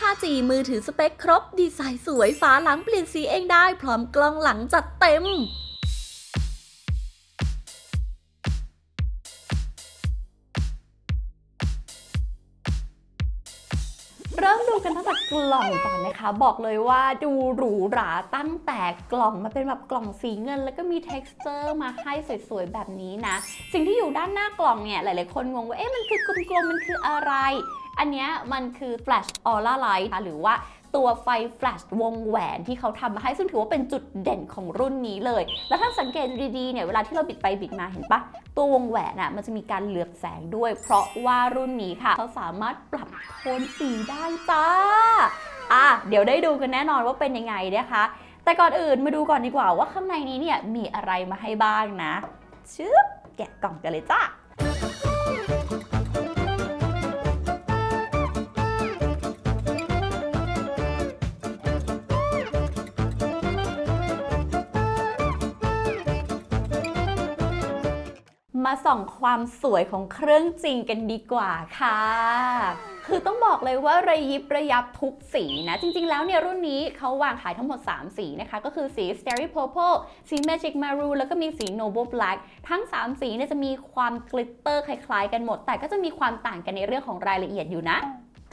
5G มือถือสเปคครบ ดีไซน์สวยฝาหลังเปลี่ยนสีเองได้ พร้อมกล้องหลังจัดเต็มเริ่มดูกันตั้งแต่กล่องก่อนนะคะ บอกเลยว่าดูหรูหราตั้งแต่กล่องมาเป็นแบบกล่องสีเงิน แล้วก็มี t e x t อร์มาให้สวยๆ แบบนี้นะ สิ่งที่อยู่ด้านหน้ากล่องเนี่ย หลายๆคนงงว่า เอ๊ะมันคือกลมๆ มันคืออะไร อันเนี้ยมันคือ Flash Aura Light ค่ะหรือว่าตัวไฟแฟลชวงแหวนที่เขาทำมาให้ซึ่งถือว่าเป็นจุดเด่นของรุ่นนี้เลย แล้วถ้าสังเกตดีๆเนี่ยเวลาที่เราบิดไปบิดมาเห็นปะตัววงแหวนอะมันจะมีการเหลือบแสงด้วย เพราะว่ารุ่นนี้ค่ะ เขาสามารถปรับโทนสีได้จ้าอะเดี๋ยวได้ดูกันแน่นอนว่าเป็นยังไงนะคะ แต่ก่อนอื่นมาดูก่อนดีกว่าว่าข้างในนี้เนี่ยมีอะไรมาให้บ้างนะชึบแกะกล่องกันเลยจ้า มาส่องความสวยของเครื่องจริงกันดีกว่าค่ะ คือต้องบอกเลยว่าระยิบระยับทุกสีนะ จริงๆ แล้วเนี่ยรุ่นนี้เขาวางขายทั้งหมด 3 สีนะคะ ก็คือสี Starry Purple สี Magic Maroon แล้วก็มีสี Noble Black ทั้ง 3 สีเนี่ยจะมีความกลิตเตอร์คล้ายๆ กันหมด แต่ก็จะมีความต่างกันในเรื่องของรายละเอียดอยู่นะ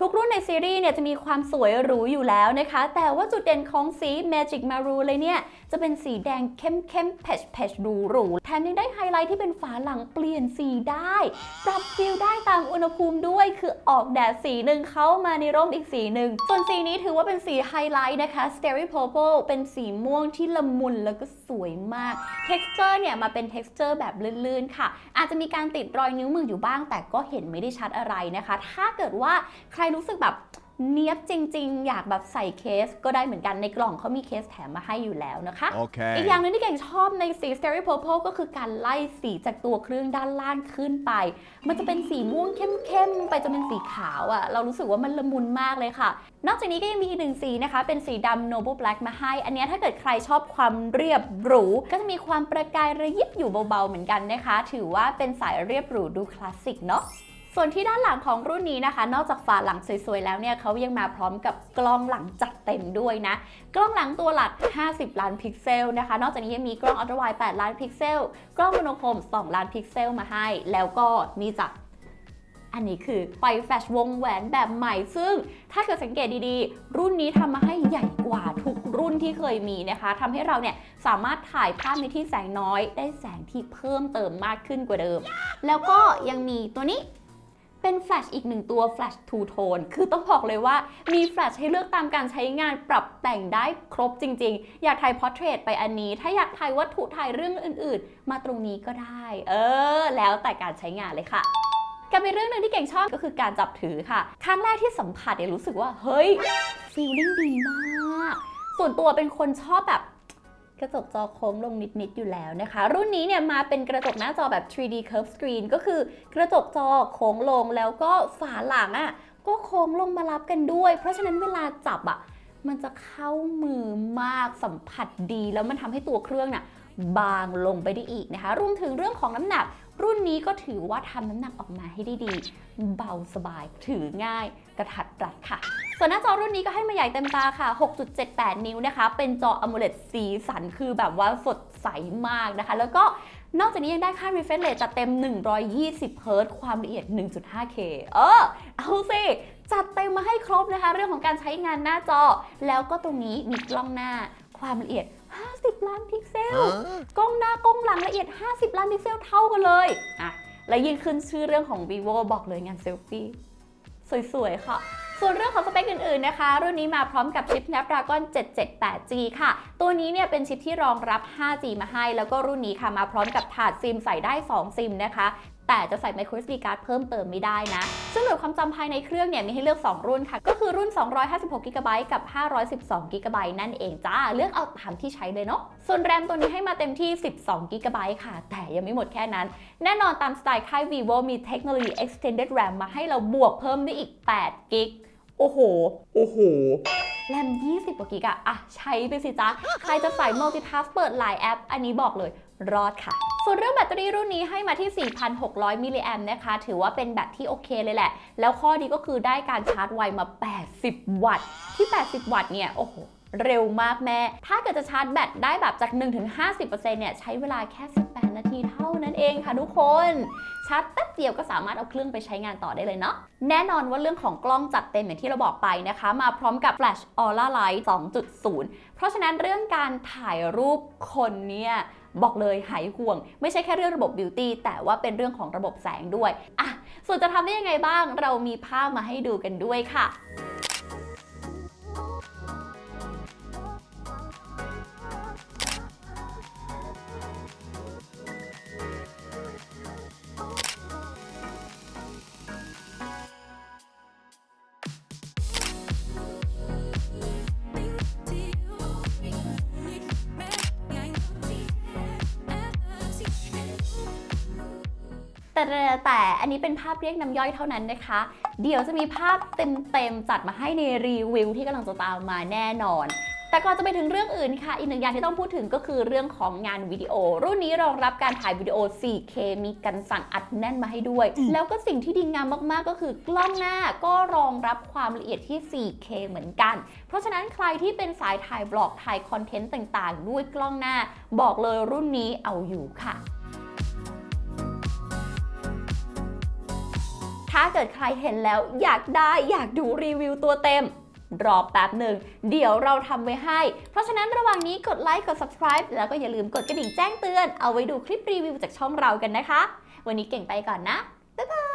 ทุกรุ่นในซีรีส์เนี่ยจะมีความสวยหรูอยู่แล้วนะคะ แต่ว่าจุดเด่นของสี Magic Maroon เลยเนี่ย จะเป็นสีแดงเข้มเข้มๆเพชเพชดูหรูๆแถมยังได้ไฮไลท์ที่เป็นฝาหลังเปลี่ยนสีได้ ปรับฟิลได้ตามอุณหภูมิด้วย คือออกแดดสีหนึ่งเข้ามาในร่มอีกสีหนึ่ง ส่วนสีนี้ถือว่าเป็นสีไฮไลท์นะคะ Starry Purple เป็นสีม่วงที่ละมุนแล้วก็สวยมาก texture เนี่ยมาเป็น texture แบบลื่นๆ ค่ะ อาจจะมีการติดรอยนิ้วมืออยู่บ้าง แต่ก็เห็นไม่ได้ชัดอะไรนะคะ ถ้าเกิดว่าใครรู้สึกแบบเนี้ยบจริง ๆ อยากแบบใส่เคสก็ได้เหมือนกันในกล่องเขามีเคสแถมมาให้อยู่แล้วนะคะ Okay. อีกอย่างหนึงที่เก่งชอบในสี Starry Purple ก็คือการไล่สีจากตัวเครื่องด้านล่างขึ้นไป มันจะเป็นสีม่วงเข้ม ๆ ไปจนเป็นสีขาวอะ่ะ เรารู้สึกว่ามันละมุนมากเลยค่ะ นอกจากนี้ก็ยังมีอีกหนึ่งสีนะคะ เป็นสีดำ Noble Black มาให้ อันเนี้ยถ้าเกิดใครชอบความเรียบหรู ก็จะมีความประกายระยิบอยู่เบาๆเหมือนกันนะคะ ถือว่าเป็นสายเรียบหรูดูคลาสสิกเนาะ ส่วนที่ด้านหลังของรุ่นนี้นะคะ นอกจากฝาหลังสวยๆ แล้วเนี่ยเขายังมาพร้อมกับกล้องหลังจัดเต็มด้วยนะ กล้องหลังตัวหลัก 50 ล้านพิกเซลนะคะ นอกจากนี้ยังมีกล้องอัลตร้าไวด์8ล้านพิกเซล กล้องโมโนโครม 2 ล้านพิกเซลมาให้ แล้วก็มีจัดอันนี้คือไฟแฟลชวงแหวนแบบใหม่ ซึ่งถ้าเกิดสังเกตดีๆ รุ่นนี้ทำมาให้ใหญ่กว่าทุกรุ่นที่เคยมีนะคะทำให้เราเนี่ยสามารถถ่ายภาพในที่แสงน้อย ได้แสงที่เพิ่มเติมมากขึ้นกว่าเดิม แล้วก็ยังมีตัวนี้ เป็นแฟลชอีกหนึ่งตัวแฟลชทูโทนคือต้องบอกเลยว่ามีแฟลชให้เลือกตามการใช้งานปรับแต่งได้ครบจริง ๆ อยากถ่ายพอร์เทรตไปอันนี้ ถ้าอยากถ่ายวัตถุถ่ายเรื่องอื่น ๆ มาตรงนี้ก็ได้ เออ แล้วแต่การใช้งานเลยค่ะกับอีกเรื่องหนึ่งที่เก่งชอบก็คือการจับถือค่ะ ครั้งแรกที่สัมผัสเนี่ยรู้สึกว่า เฮ้ยฟีลลิ่งดีมาก ส่วนตัวเป็นคนชอบแบบ กระจกจอโค้งลงนิด ๆ อยู่แล้วนะคะ รุ่นนี้เนี่ยมาเป็นกระจกหน้าจอแบบ 3D curve screen ก็คือกระจกจอโค้งลงแล้วก็ฝาหลังอะ่ะก็โค้งลงมารับกันด้วย เพราะฉะนั้นเวลาจับอะ่ะมันจะเข้ามือมากสัมผัสดี แล้วมันทำให้ตัวเครื่องน่ะบางลงไปได้อีกนะคะ รวมถึงเรื่องของน้ำหนัก รุ่นนี้ก็ถือว่าทำน้ำหนักออกมาให้ได้ดีเบาสบายถือง่ายกระทัดรัดค่ะ ส่วนหน้าจอรุ่นนี้ก็ให้มาใหญ่เต็มตาค่ะ 6.78 นิ้วนะคะ เป็นจอ AMOLED สีสันคือแบบว่าสดใสมากนะคะ แล้วก็นอกจากนี้ยังได้ค่า refresh rate จัดเต็ม 120 Hz ความละเอียด 1.5K เออ เอาสิ จัดเต็มมาให้ครบนะคะ เรื่องของการใช้งานหน้าจอ แล้วก็ตรงนี้มีกล้องหน้าความละเอียด 50 ล้านพิกเซล กล้องหน้ากล้องหลังละเอียด 50 ล้านพิกเซลเท่ากันเลยอะและยิ่งขึ้นชื่อเรื่องของ vivo บอกเลยงานเซลฟี่สวยๆค่ะส่วนเรื่องของสเปคอื่นๆ นะคะ รุ่นนี้มาพร้อมกับชิป Snapdragon 778G ค่ะ ตัวนี้เนี่ยเป็นชิปที่รองรับ 5G มาให้ แล้วก็รุ่นนี้ค่ะมาพร้อมกับถาดซิมใส่ได้ 2 ซิมนะคะ แต่จะใส่ microSD card เพิ่มเติมไม่ได้นะ ซึ่งหน่วยความจำภายในเครื่องเนี่ยมีให้เลือก 2 รุ่นค่ะ ก็คือรุ่น 256GB กับ 512GB นั่นเองจ้า เลือกเอาตามที่ใช้เลยเนาะ ส่วนแรมตัวนี้ให้มาเต็มที่ 12GB ค่ะ แต่ยังไม่หมดแค่นั้น แน่นอนตามสไตล์ค่าย vivo มีเทคโนโลยี extended RAM มาให้เราบวกเพิ่มได้อีก8กิกโอ้โห โอ้โห แรม 20 กว่ากิกอะอะใช้ไปสิจ๊ะใครจะใส่ multitask เปิดหลายแอป อันนี้บอกเลย รอดค่ะ ส่วนเรื่องแบตเตอรี่รุ่นนี้ให้มาที่ 4,600 มิลลิแอมนะคะ ถือว่าเป็นแบตที่โอเคเลยแหละ แล้วข้อดีก็คือได้การชาร์จไวมา 80 วัตต์ ที่ 80 วัตต์เนี่ย โอ้โหเร็วมากแม่ ถ้าเกิดจะชาร์จแบตได้แบบจาก 1-50%เนี่ยใช้เวลาแค่ 18 นาทีเท่านั้นเองค่ะทุกคน ชาร์จแป๊บเดียวก็สามารถเอาเครื่องไปใช้งานต่อได้เลยเนาะ แน่นอนว่าเรื่องของกล้องจัดเต็มอย่างที่เราบอกไปนะคะ มาพร้อมกับ Flash Aura Light 2.0 เพราะฉะนั้นเรื่องการถ่ายรูปคนเนี่ย บอกเลยหายห่วง ไม่ใช่แค่เรื่องระบบบิวตี้แต่ว่าเป็นเรื่องของระบบแสงด้วยอะส่วนจะทำได้ยังไงบ้าง เรามีภาพมาให้ดูกันด้วยค่ะ แต่แต่แต่อันนี้เป็นภาพเรียกน้ำย่อยเท่านั้นนะคะ เดี๋ยวจะมีภาพเต็มๆจัดมาให้ในรีวิวที่กำลังจะตามมาแน่นอน แต่ก่อนจะไปถึงเรื่องอื่นค่ะ อีกหนึ่งอย่างที่ต้องพูดถึงก็คือเรื่องของงานวิดีโอ รุ่นนี้รองรับการถ่ายวิดีโอ 4K มีกันสั่นอัดแน่นมาให้ด้วย แล้วก็สิ่งที่ดีงามมากๆ ก็คือกล้องหน้าก็รองรับความละเอียดที่ 4K เหมือนกัน เพราะฉะนั้นใครที่เป็นสายถ่ายบล็อกถ่ายคอนเทนต์ต่างๆ ด้วยกล้องหน้า บอกเลยรุ่นนี้เอาอยู่ค่ะ ถ้าเกิดใครเห็นแล้วอยากได้อยากดูรีวิวตัวเต็ม รอแป๊บหนึ่ง เดี๋ยวเราทำไว้ให้ เพราะฉะนั้นระหว่างนี้กดไลค์กด subscribe แล้วก็อย่าลืมกดกระดิ่งแจ้งเตือน เอาไว้ดูคลิปรีวิวจากช่องเรากันนะคะ วันนี้เก่งไปก่อนนะ บ๊ายบาย